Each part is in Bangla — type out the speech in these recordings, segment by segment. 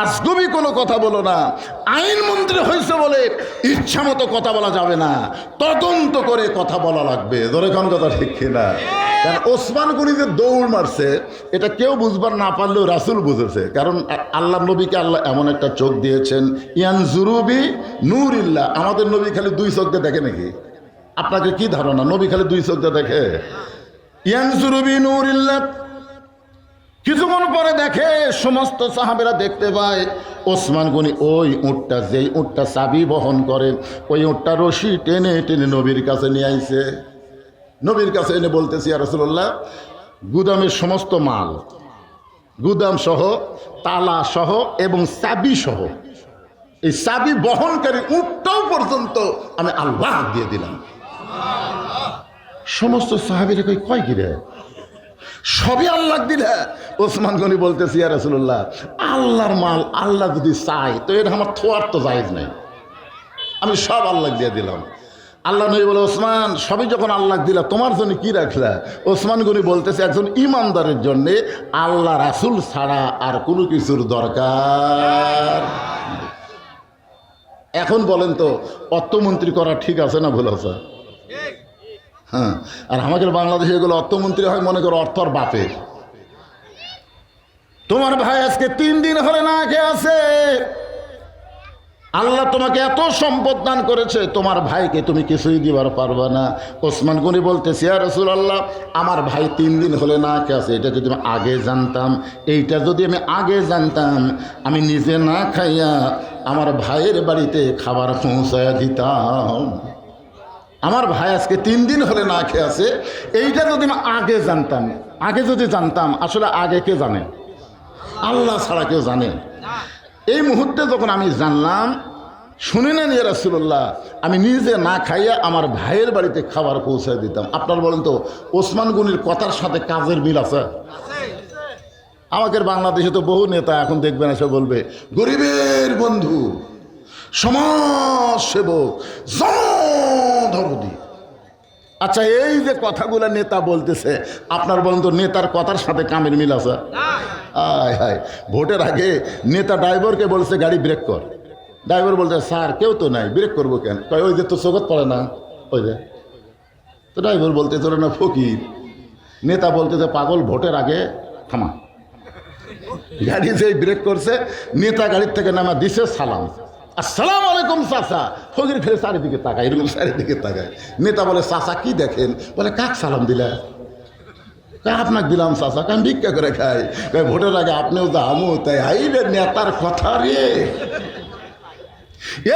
আজগবি কোনো কথা বলো না। আইন মন্ত্রী হয়েছে বলে ইচ্ছা মতো কথা বলা যাবে না। তদন্ত করে কথা বলা লাগবে। ধরে কোন কথা ঠিক কিনা? কারণ ওসমান গনি যে দৌড় মারছে, এটা কেউ বুঝবার না পারলেও রাসুল বুঝেছে। কারণ আল্লাহ নবীকে আল্লাহ এমন একটা চোখ দিয়েছেন, ইয়ান জুরুবি নূর ইল্লা আমাদের নবী খালি দুই চোখ দেখে নাকি? আপনাকে কি ধারণা? নবী খালি দুই চোখ দেখে? ইয়ান জুরুবি নূর ইল্লা কিছুক্ষণ পরে দেখে সমস্ত সাহাবেরা দেখতে পায় ওসমান গনি ওই উঁটটা, যেই উঁটটা চাবি বহন করে, ওই উঁটটা রশি টেনে টেনে নবীর কাছে নিয়ে আইছে। নবীর কাছে এনে বলতেছি আর রসুল্লাহ গুদামের সমস্ত মাল, গুদাম সহ, তালা সহ এবং চাবি সহ, এই চাবি বহনকারী উঁটটাও পর্যন্ত আমি আল্লাহ দিয়ে দিলাম। সমস্ত সাহাবিরা কই কয় গিরে সবই আল্লাহ দিলে। ওসমান গনি বলতেছি, ইয়া রাসূলুল্লাহ, আল্লাহর মাল আল্লাহ যদি চাই তো এটা আমার থোয়ার তো জায়েজ নাই। আমি সব আল্লাহ দিয়ে দিলাম। আল্লাহ নবী বলে, ওসমান, সবই যখন আল্লাহ দিলা, তোমার জন্য কি রাখলা? ওসমান গনি বলতেছে, একজন ইমানদারের জন্য আল্লাহ রাসুল ছাড়া আর কোনো কিছুর দরকার এখন বলেন তো, অর্থমন্ত্রী করা ঠিক আছে না ভুল আছে? হ্যাঁ। আর আমাদের বাংলাদেশে এগুলো অর্থমন্ত্রী হয়, মনে করো অর্থর বাপের তোমার ভাই আজকে তিন দিন হলে না খেয়ে আছে। আল্লাহ তোমাকে এত সম্পদ দান করেছে, তোমার ভাইকে তুমি কিছুই দিবার পারবা না। ওসমান গনি বলতেছি আর রসুল আল্লাহ আমার ভাই তিন দিন হলে না খেয়ে আছে, এটা যদি আমি আগে জানতাম, এইটা যদি আমি আগে জানতাম, আমি নিজে না খাইয়া আমার ভাইয়ের বাড়িতে খাবার পৌঁছায়া দিতাম। আমার ভাই আজকে তিন দিন হলে না খেয়ে আছে। এইটা যদি আমি আগে জানতাম, আগে যদি জানতাম, আসলে আগে কে জানে? আল্লাহ ছাড়া কেউ জানে। এই মুহূর্তে যখন আমি জানলাম, শুনে নেন ইয়ে রাসুল্লাহ আমি নিজে না খাইয়া আমার ভাইয়ের বাড়িতে খাবার পৌঁছায় দিতাম। আপনার বলেন তো, ওসমান গুনির কথার সাথে কাজের মিল আছে? আমাদের বাংলাদেশে তো বহু নেতা এখন দেখবেন এসে বলবে, গরিবের বন্ধু সমাজ সেবক জনধর্মী আচ্ছা এই যে কথাগুলো নেতা বলতেছে, আপনার বন্ধু নেতার কথার সাথে কামের মিল আছে? আয় হায়, ভোটের আগে নেতা ড্রাইভারকে বলছে, গাড়ি ব্রেক কর। ড্রাইভার বলছে, স্যার, কেউ তো নাই ব্রেক করব কেন? কয়, ওই যে তো চোখত পড়ে না? ওই যে। তো ড্রাইভার বলতে তোর না, ফকির। নেতা বলতে যে পাগল, ভোটের আগে থামা। গাড়ি যেই ব্রেক করছে, নেতা গাড়ির থেকে নামা, দিছে সালাম। আসসালাম আলাইকুম চাচা। ফকির খেলে চারিদিকে তাকায় এরকম চারিদিকে তাকায়। নেতা বলে চাচা কি দেখেন? বলে কাক সালাম দিলা? আপনাকে দিলাম চাচা। আমি ভিক্ষা করে খাই। ভোটের আগে আপনিও তো আমু তাই আইলে নেতার কথা রে।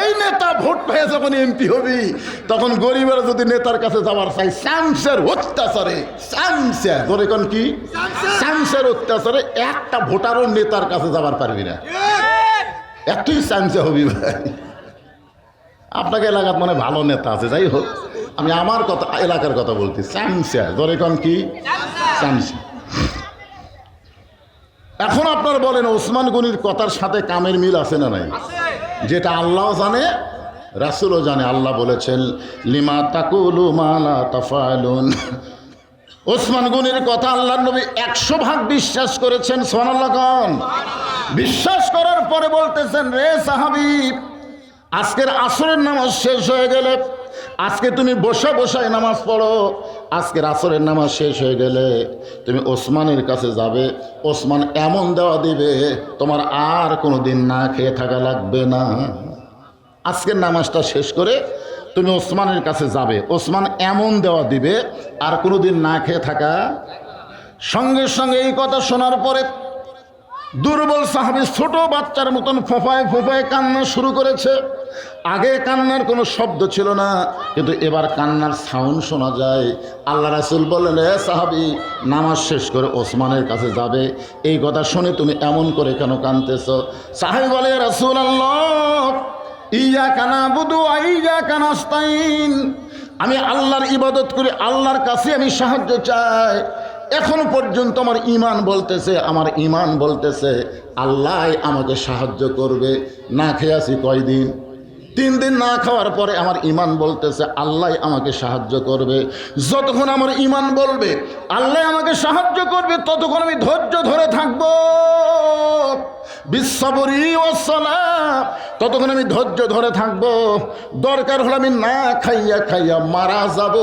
এই নেতা ভোট পেয়ে যখন এমপি হবি তখন গরিবের যদি নেতার কাছে যাওয়ার চাই স্যামসের অত্যাচারে স্যামসের ধরে কোন কি? স্যামসের অত্যাচারে একটা ভোটারও নেতার কাছে যাবার পারবি না। এতই স্যামসে হবি ভাই। আপনাকে এলাকার মানে ভালো নেতা আছে, যাই হোক। আমি আমার কথা, এলাকার কথা বলছি স্যামসা ধরে কোন কি? স্যামসা এখন আপনার বলেন, ওসমান গনির কথার সাথে কামের মিল আছে না নাই? যেটা আল্লাহ জানে, রাসুলও জানে। আল্লাহ বলেছেন, লিমা তাকুলু মালা তাফালুন। ওসমান গনির কথা আল্লাহ নবী একশো ভাগ বিশ্বাস করেছেন সোনাল্লাহ খান বিশ্বাস করার পরে বলতেছেন, রে সাহাবি, আজকের আসরের নামাজ শেষ হয়ে গেলে, আজকে তুমি বসে বসায় নামাজ পড়ো, আজকের আসরের নামাজ শেষ হয়ে গেলে তুমি ওসমানের কাছে যাবে, ওসমান এমন দেওয়া দিবে, তোমার আর কোনো দিন না খেয়ে থাকা লাগবে না। আজকের নামাজটা শেষ করে তুমি ওসমানের কাছে যাবে, ওসমান এমন দেওয়া দিবে, আর কোনো দিন না খেয়ে থাকা সঙ্গে সঙ্গে এই কথা শোনার পরে দুর্বল সাহাবি ছোট বাচ্চার মতন ফোফায় ফোফায় কান্না শুরু করেছে। আগে কান্নার কোনো শব্দ ছিল না, কিন্তু এবার কান্নার সাউন্ড শোনা যায়। আল্লাহ রাসুল বললেন, এ সাহাবি, নামাজ শেষ করে ওসমানের কাছে যাবে। এই কথা শুনে তুমি এমন করে কেন কানতেছ সাহাবি বলে রাসুল আল্লাহ ইয়া কানা বুধু আইয়া কানাস্তাইন আমি আল্লাহর ইবাদত করি, আল্লাহর কাছে আমি সাহায্য চাই। এখনও পর্যন্ত আমার ইমান বলতেছে, আমার ইমান বলতেছে, আল্লাহ আমাকে সাহায্য করবে। না খেয়ে আছি কয়দিন? তিন দিন না খাওয়ার পরে আমার ইমান বলতেছে, আল্লাহ আমাকে সাহায্য করবে। যতক্ষণ আমার ইমান বলবে, আল্লাহ আমাকে সাহায্য করবে, ততক্ষণ আমি ধৈর্য ধরে থাকব। বিশ্ববরী ওসালাম ততক্ষণ আমি ধৈর্য ধরে থাকব। দরকার হলে আমি না খাইয়া খাইয়া মারা যাব।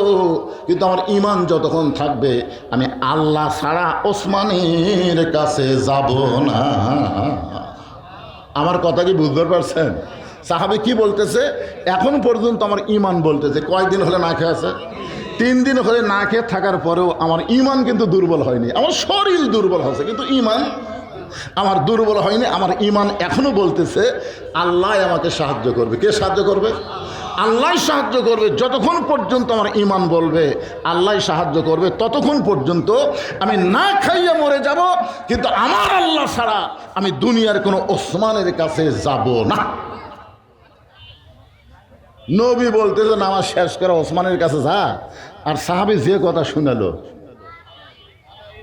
কিন্তু আমার ইমান যতক্ষণ থাকবে, আমি আল্লাহ ছাড়া ওসমানের কাছে যাব না। আমার কথা কি বুঝতে পারছেন? সাহাবে কি বলতেছে? এখন পর্যন্ত আমার ইমান বলতেছে। কয়দিন হলে না খেয়ে আছে? তিন দিন হলে না খেয়ে থাকার পরেও আমার ইমান কিন্তু দুর্বল হয়নি। আমার শরীর দুর্বল হয়েছে, কিন্তু ইমান আমার দুর্বল হয়নি। আমার ইমান এখনও বলতেছে, আল্লাহ আমাকে সাহায্য করবে। কে সাহায্য করবে? আল্লাহ সাহায্য করবে। যতক্ষণ পর্যন্ত আমার ইমান বলবে, আল্লাহ সাহায্য করবে। ততক্ষণ পর্যন্ত আমি না খাইয়ে মরে যাব, কিন্তু আমার আল্লাহ ছাড়া আমি দুনিয়ার কোনো ওসমানের কাছে যাব না। নবী বলতে যে নামাজ শেষ করে ওসমানের কাছে যা। আর সাহাবি যে কথা শুনালো,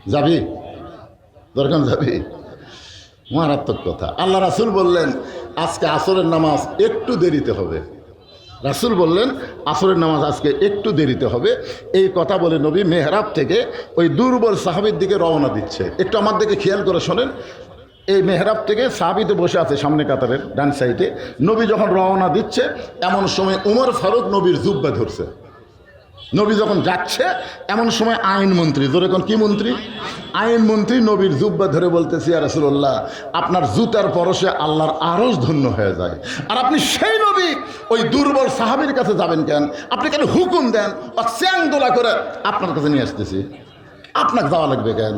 যাবি? দরকার যাবি। মারাত্মক কথা। আল্লাহ রাসুল বললেন, আজকে আসরের নামাজ একটু দেরিতে হবে। রাসুল বললেন, আসরের নামাজ আজকে একটু দেরিতে হবে। এই কথা বলে নবী মেহরাব থেকে ওই দুর্বল সাহাবির দিকে রওনা দিচ্ছে। একটু আমার দিকে খেয়াল করে শোনেন। এই মেহরাব থেকে সাহাবিতে বসে আছে সামনে কাতারের ডান সাইডে। নবী যখন রওনা দিচ্ছে, এমন সময় উমর ফারুক নবীর জুব্বা ধরছে। নবী যখন যাচ্ছে, এমন সময় আইনমন্ত্রী জোরে কোন কি মন্ত্রী? আইনমন্ত্রী নবীর জুব্বা ধরে বলতেছি আর রসুল্লাহ আপনার জুতার পরশে আল্লাহর আরজ ধন্য হয়ে যায়। আর আপনি সেই নবী, ওই দুর্বল সাহাবির কাছে যাবেন কেন? আপনি কেন হুকুম দেন? চ্যাং দোলা করে আপনার কাছে নিয়ে আসতেছি। আপনাকে যাওয়া লাগবে কেন?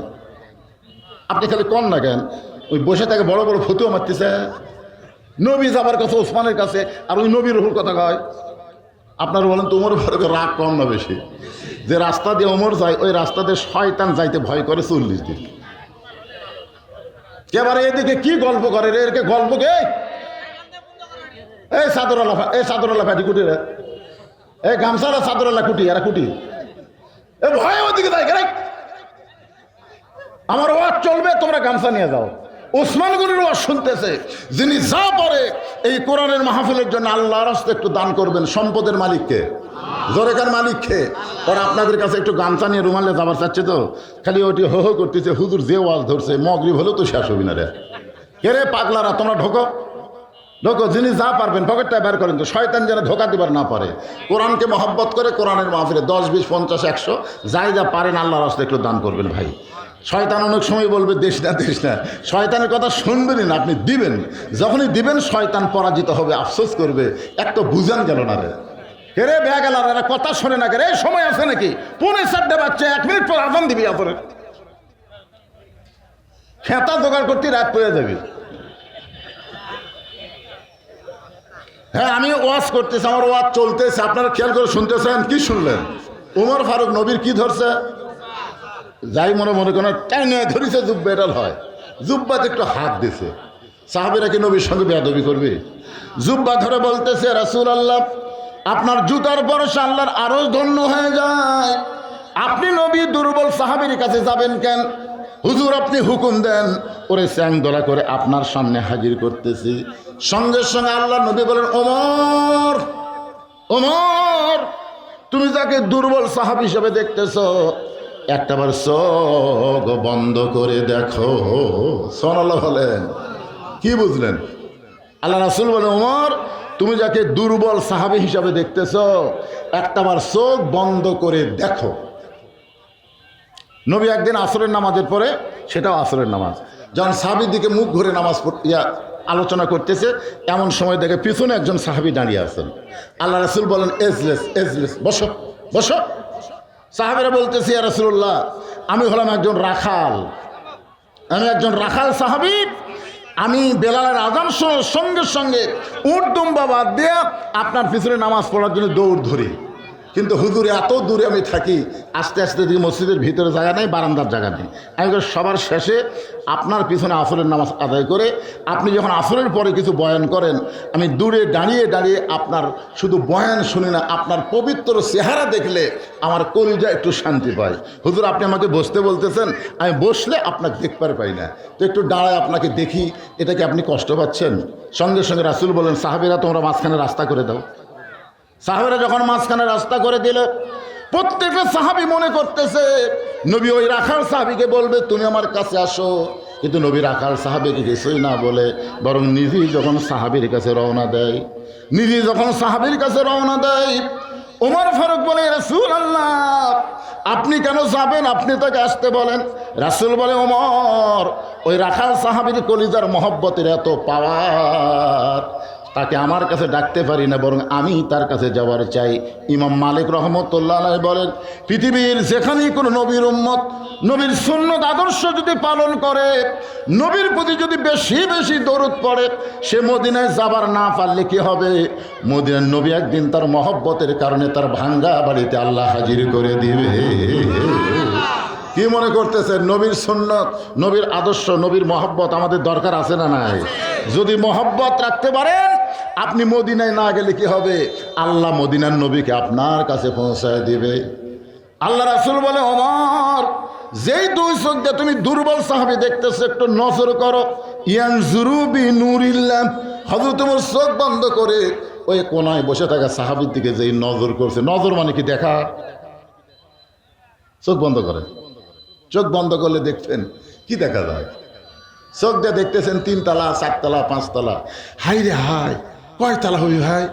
আপনি খালি কন না কেন? ওই বসে থাকে বড় বড় ফতুয়া মারতেছে। নবী যাবার কাছে, ওসমানের কাছে, আর ওই নবীর হুর কথা কয়, আপনারা বলেন তো উমর ফারুকের রাগ কম না বেশি? যে রাস্তা দিয়ে ওমর যায়, ওই রাস্তা দিয়ে শয়তান যাইতে ভয় করে চল্লিশ দিন। এবারে এদিকে কি গল্প করে রে? এরকে গল্প কে? এই সাদরালা এই সাদরালা ফ্যাটি কুটি রে। এই গামছারা সাদরালা কুটি, এরা কুটি। এ ভয় ওদিকে রে? আমার ওয়াজ চলবে, তোমরা গামছা নিয়ে যাও। ওসমানগুলির ওয়াজ শুনতেছে, যিনি যা পরে এই কোরআনের মাহফিলের জন্য আল্লাহর হস্তে একটু দান করবেন সম্পদের মালিককে। জোরেকার মালিককে। ওরা আপনাদের কাছে একটু গামছা নিয়ে রুমালে যাবার চাচ্ছে তো। খালি ওটি হো হো করতেছে, হুজুর যে ওয়াজ ধরছে, মগরিব হলেও তো শেষ হবি না রে। কে রে পাগলারা, তোমরা ঢোকো। ঢোকো, যিনি যা পারবেন, পকেটটা বের করেন তো, শয়তান যেন ধোকা দিবার না পারে। কোরআনকে মহব্বত করে কোরআনের মাহফিলে দশ, বিশ, পঞ্চাশ, একশো, যাই যা পারেন আল্লাহর হস্তে একটু দান করবেন ভাই। শয়তান অনেক সময় বলবে, দেশ না দেশ না। শয়তানের কথা শুনবেন না, আপনি দিবেন। যখনই দিবেন, শয়তান পরাজিত হবে, আফসোস করবে। এক তো বুঝান গেল না রে। হেরে বেগেল আর কথা শোনে না রে? সময় আছে নাকি? পুনে চারটে বাচ্চা, এক মিনিট পর আজান দিবি আপনার খেতা জোগাড় করতে রাত পড়ে যাবি। হ্যাঁ আমি ওয়াজ করতেছি, আমার ওয়াজ চলতেছে। আপনারা খেয়াল করে শুনতেছেন, কি শুনলেন? উমর ফারুক নবীর কি ধরছে? যাই মনে মনে করেন টাইনে ধরিছে জুব্বা এটাল হয়। জুব্বাতে একটু হাত দিছে। সাহাবিরা কি নবীর সঙ্গে বেয়াদবি করবে? জুব্বা ধরে বলতেছে রাসুল আল্লাহ আপনার জুতার পরশে আল্লাহর আরও ধন্য হয়ে যায়। আপনি নবী দুর্বল সাহাবির কাছে যাবেন কেন? হুজুর, আপনি হুকুম দেন। ওরে স্যাং দোলা করে আপনার সামনে হাজির করতেছি। সঙ্গে সঙ্গে আল্লাহ নবী বলেন, ওমর ওমর, তুমি যাকে দুর্বল সাহাব হিসেবে দেখতেছ একটাবার চোখ বন্ধ করে দেখো। সোনাল্লাহ বলেন, কি বুঝলেন? আল্লাহ রাসুল বলে ওমর তুমি যাকে দুর্বল সাহাবি হিসাবে দেখতেছ, একটাবার চোখ বন্ধ করে দেখো। নবী একদিন আসরের নামাজের পরে, সেটাও আসরের নামাজ। যখন সাহাবির দিকে মুখ ঘুরে নামাজ ইয়া, আলোচনা করতেছে, এমন সময় দেখে পিছনে একজন সাহাবি দাঁড়িয়ে আছেন। আল্লাহ রাসুল বলেন, এজলেস এজলেস, বসো বসো। সাহাবিরা বলতেছি রসুল্লাহ আমি হলাম একজন রাখাল। আমি একজন রাখাল সাহাবি। আমি বেলালের আজান সঙ্গে সঙ্গে উর্দুম দুম্বা বাদ দিয়ে আপনার পিছনে নামাজ পড়ার জন্য দৌড় ধরি। কিন্তু হুজুরে, এত দূরে আমি থাকি, আস্তে আস্তে দিকে মসজিদের ভিতরে জায়গা নেই, বারান্দার জায়গা নেই। আমি সবার শেষে আপনার পিছনে আসরের নামাজ আদায় করে, আপনি যখন আসরের পরে কিছু বয়ান করেন, আমি দূরে দাঁড়িয়ে দাঁড়িয়ে আপনার শুধু বয়ান শুনি না, আপনার পবিত্র চেহারা দেখলে আমার কলিজা একটু শান্তি পায়। হুজুর, আপনি আমাকে বসতে বলতেছেন, আমি বসলে আপনাকে দেখতে পাই না। তো একটু দাঁড়ায় আপনাকে দেখি এটাকে আপনি কষ্ট পাচ্ছেন? সঙ্গে সঙ্গে রাসুল বলেন, সাহাবিরা, তোমরা মাঝখানে রাস্তা করে দাও। সাহাবিরা যখন মাঝখানে রাস্তা করে দিল, প্রত্যেকটা সাহাবি মনে করতেছে, নবী ওই রাখাল সাহাবিকে বলবে, তুমি আমার কাছে আসো। কিন্তু নবী রাখাল সাহাবিকে কিছুই না বলে, বরং নিজেই যখন সাহাবির কাছে রওনা দেয়, নিজেই যখন সাহাবির কাছে রওনা দেয়, ওমর ফারুক বলে রাসুল আল্লাহ আপনি কেন যাবেন? আপনি তাকে আসতে বলেন। রাসুল বলে, ওমর, ওই রাখাল সাহাবির কলিজার মহব্বতের এত পাওয়ার তাকে আমার কাছে ডাকতে পারি না, বরং আমি তার কাছে যাওয়ার চাই। ইমাম মালিক রহমতুল্লাহ বলেন, পৃথিবীর যেখানেই কোনো নবীর উম্মত, নবীর সুন্নত আদর্শ যদি পালন করে, নবীর প্রতি যদি বেশি বেশি দরদ পড়ে, সে মদিনায় যাবার না পারলে কি হবে? মদিনার নবী একদিন তার মহব্বতের কারণে তার ভাঙ্গা বাড়িতে আল্লাহ হাজির করে দিবে। কি মনে করতেছেন? নবীর সুন্নত, নবীর আদর্শ, নবীর মহব্বত আমাদের দরকার আছে না নাই? যদি মহব্বত রাখতে পারেন, আপনি মদিনায় না গেলে কি হবে? আল্লাহ মদিনার নবীকে আপনার কাছে পৌঁছায় দিবে। আল্লাহ রাসুল বলে অমর যেই দুই চোখ তুমি দুর্বল সাহাবি দেখতেছো, একটু নজর করো। ইয়ান জুরুবি নুরিল্লাম হজর তোমার চোখ বন্ধ করে ওই কোনায় বসে থাকা সাহাবির দিকে যেই নজর করছে। নজর মানে কি দেখা? চোখ বন্ধ করে। চোখ বন্ধ করলে দেখছেন, কি দেখা যায়? চোখ দিয়ে দেখতেছেন তিনতলা চারতলা পাঁচতলা হাই রে হাই কয় তালা হই ভাই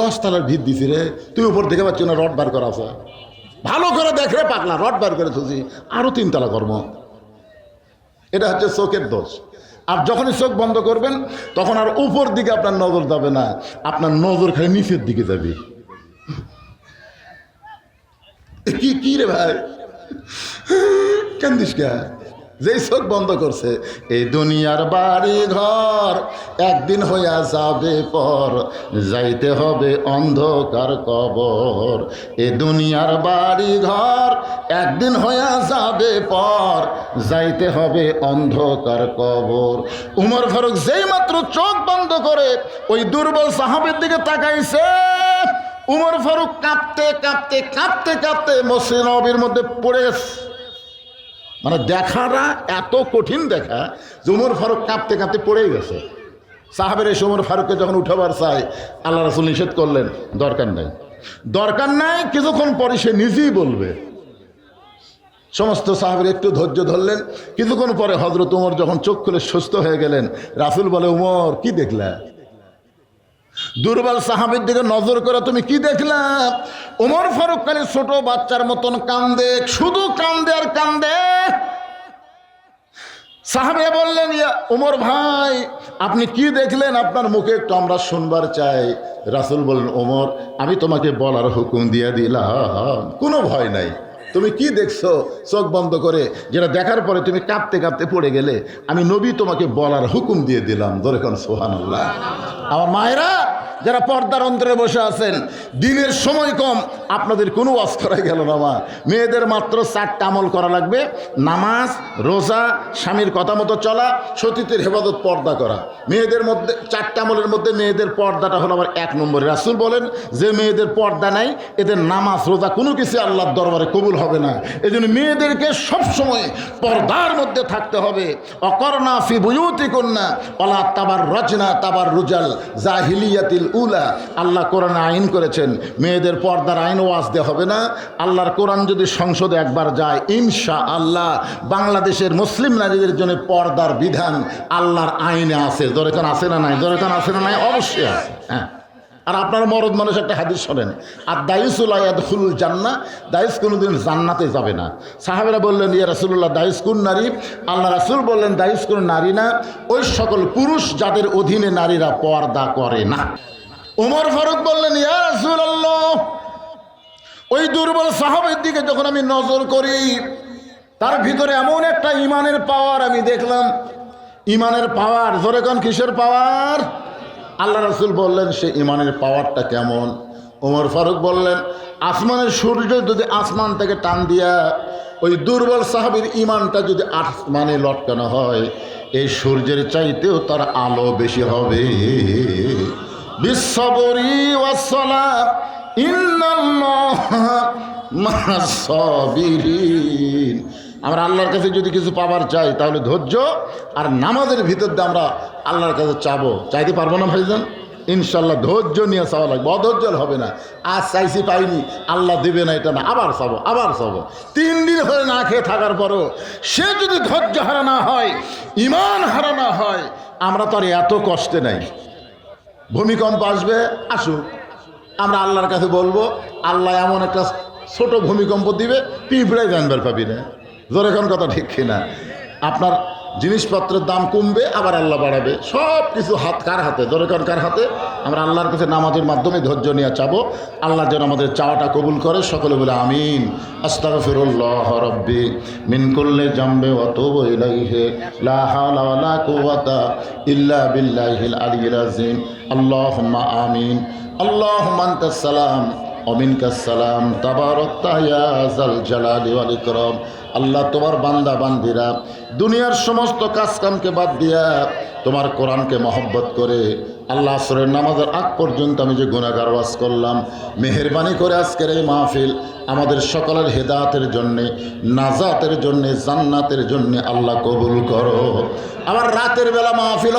দশ তালার ভিত দিছি রে। তুই উপর দেখে পাচ্ছি না রড বার করা আছে। ভালো করে দেখ রে পাগলা, রড বার করে থুছি। আরও তিনতলা কর্ম এটা হচ্ছে চোখের দোষ। আর যখনই চোখ বন্ধ করবেন, তখন আর উপর দিকে আপনার নজর যাবে না। আপনার নজর খালি নিচের দিকে যাবে। কি রে ভাই? কান্দিস কে? যেই চোখ বন্ধ করছে, এই দুনিয়ার বাড়ি ঘর একদিন হইয়া যাবে পর, যাইতে হবে অন্ধকার কবর। এ দুনিয়ার বাড়ি ঘর একদিন হইয়া যাবে পর, যাইতে হবে অন্ধকার কবর। উমর ফারুক যেই মাত্র চোখ বন্ধ করে, ওই দুর্বল সাহাবের দিকে তাকাইছে। উমর ফারুক কাঁপতে কাঁপতে কাঁপতে কাঁপতে মসজিদ নবীর মধ্যে পড়ে গেছে মানে দেখাটা এত কঠিন দেখা যে উমর ফারুক কাঁপতে কাঁপতে পড়েই গেছে। সাহাবের এসে উমর ফারুককে যখন উঠাবার চাই আল্লাহ রাসুল নিষেধ করলেন, দরকার নাই। দরকার নাই, কিছুক্ষণ পরে সে নিজেই বলবে। সমস্ত সাহাবের একটু ধৈর্য ধরলেন, কিছুক্ষণ পরে হজরত উমর যখন চোখ খুলে সুস্থ হয়ে গেলেন, রাসুল বলে, উমর, কি দেখলা? দুর্বল সাহাবের দিকে নজর করে তুমি কি দেখলাম ওমর ফারুক খালি ছোট বাচ্চার মতন কান্দে, শুধু কান্দে আর কান্দে। সাহাবে বললেন উমর ভাই, আপনি কি দেখলেন? আপনার মুখে একটু আমরা শুনবার চাই। রাসুল বললেন ওমর আমি তোমাকে বলার হুকুম দিয়ে দিলাম। কোনো ভয় নাই। তুমি কি দেখছ? চোখ বন্ধ করে। যেটা দেখার পরে তুমি কাঁপতে কাঁপতে পড়ে গেলে, আমি নবী তোমাকে বলার হুকুম দিয়ে দিলাম। ধরে কোন সোহান আমার মায়েরা যারা পর্দার অন্তরে বসে আছেন, দিনের সময় কম, আপনাদের কোনো ওয়াজ করাই গেল না, মা। মেয়েদের মাত্র চারটা আমল করা লাগবে। নামাজ, রোজা, স্বামীর কথা মতো চলা, সতীতের হেফাজত পর্দা করা। মেয়েদের মধ্যে, চারটা আমলের মধ্যে মেয়েদের পর্দাটা হলো আমার এক নম্বরে। রাসুল বলেন, যে মেয়েদের পর্দা নাই, এদের নামাজ, রোজা কোনো কিছু আল্লাহর দরবারে কবুল হবে না। এই জন্য মেয়েদেরকে সবসময় পর্দার মধ্যে থাকতে হবে। অকর্ণা ফি বুয়ুতি কন্যা অলা তাবার রচনা তাবার রুজাল জাহিলিয়াতিল উলা। আল্লাহ কোরআন আইন করেছেন, মেয়েদের পর্দার আইন ওয়াজ দেওয়া হবে না। আল্লাহর কোরআন যদি সংসদে একবার যায় ইনশা আল্লাহ বাংলাদেশের মুসলিম নারীদের জন্য পর্দার বিধান আল্লাহর আইনে আছে। দরকার আছে না নাই? দরকার আছে না নাই? অবশ্যই আছে। হ্যাঁ। আর আপনার মরদ মানুষ একটা হাদিস শোনেন আর দায়ুসুল আয়াদুল জান্না দায়ুস কোনোদিন জান্নাতে যাবে না। সাহাবেরা বললেন, ইয়া রাসুল্লাহ দায়ুস কোন নারী? আল্লাহ রাসুল বললেন দায়ুস কোন নারী না, ওই সকল পুরুষ যাদের অধীনে নারীরা পর্দা করে না। ওমর ফারুক বললেন, ইয়া ওই দুর্বল সাহাবের দিকে যখন আমি নজর করি, তার ভিতরে এমন একটা ইমানের পাওয়ার আমি দেখলাম। ইমানের পাওয়ার, জোরে কোন, কিসের পাওয়ার? আল্লাহ রসুল বললেন, সে ইমানের পাওয়ারটা কেমন? ওমর ফারুক বললেন, আসমানের সূর্য যদি আসমান থেকে টান দিয়া ওই দুর্বল সাহাবির ইমানটা যদি আসমানে লটকানো হয়, এই সূর্যের চাইতেও তার আলো বেশি হবে। আমরা আল্লাহর কাছে যদি কিছু পাবার চাই, তাহলে ধৈর্য আর নামাজের ভিতর দিয়ে আমরা আল্লাহর কাছে চাবো। চাইতে পারব না ভাইজান? ইনশাল্লাহ ধৈর্য নিয়ে চাওয়া লাগবে। অধৈর্য হবে না। আজ চাইছি পাইনি, আল্লাহ দেবে না, এটা না। আবার চাবো আবার চাবো। তিন দিন হয়ে না খেয়ে থাকার পরও সে যদি ধৈর্য হারা না হয় ইমান হারা না হয়, আমরা তো আর এত কষ্টে নাই। ভূমিকম্প আসবে, আসুক। আমরা আল্লাহর কাছে বলব, আল্লাহ এমন একটা ছোট ভূমিকম্প দিবে পিঁপড়াই জানবার পাবি না। জোরেখন কথা ঠিক কিনা? আপনার জিনিসপত্রের দাম কমবে, আবার আল্লাহ বাড়াবে। সব কিছু হাত কার হাতে? জোরেখন কার হাতে? আমরা আল্লাহর কাছে নামাজের মাধ্যমে ধৈর্য নিয়ে চাবো। আল্লাহ যেন আমাদের চাওয়াটা কবুল করে, সকলে বলে আমিন। আস্তাগফিরুল্লাহ রব্বি মিন কুল্লি জামবে ওয়া তুবু ইলাইহি। লা হাওলা ওয়া লা কুওয়াতা ইল্লা বিল্লাহিল আলিয়্যিল আযীম। আল্লাহুম্মা আমিন। আল্লাহুম্মা আনতাস সালাম অমিনকাস সালাম তাবারকতা জালালি ওয়াল আল্লাহ তোমার বান্দা, বান্দিরা, দুনিয়ার সমস্ত কাজকামকে বাদ দিয়া তোমার কোরআনকে মহব্বত করে আল্লাহ আসরের নামাজের আগ পর্যন্ত আমি যে গুণাগার ওয়াজ করলাম, মেহরবানি করে আজকের এই মাহফিল আমাদের সকলের হেদাতের জন্যে, নাজাতের জন্যে, জান্নাতের জন্যে আল্লাহ কবুল করো। আবার রাতের বেলা মাহফিল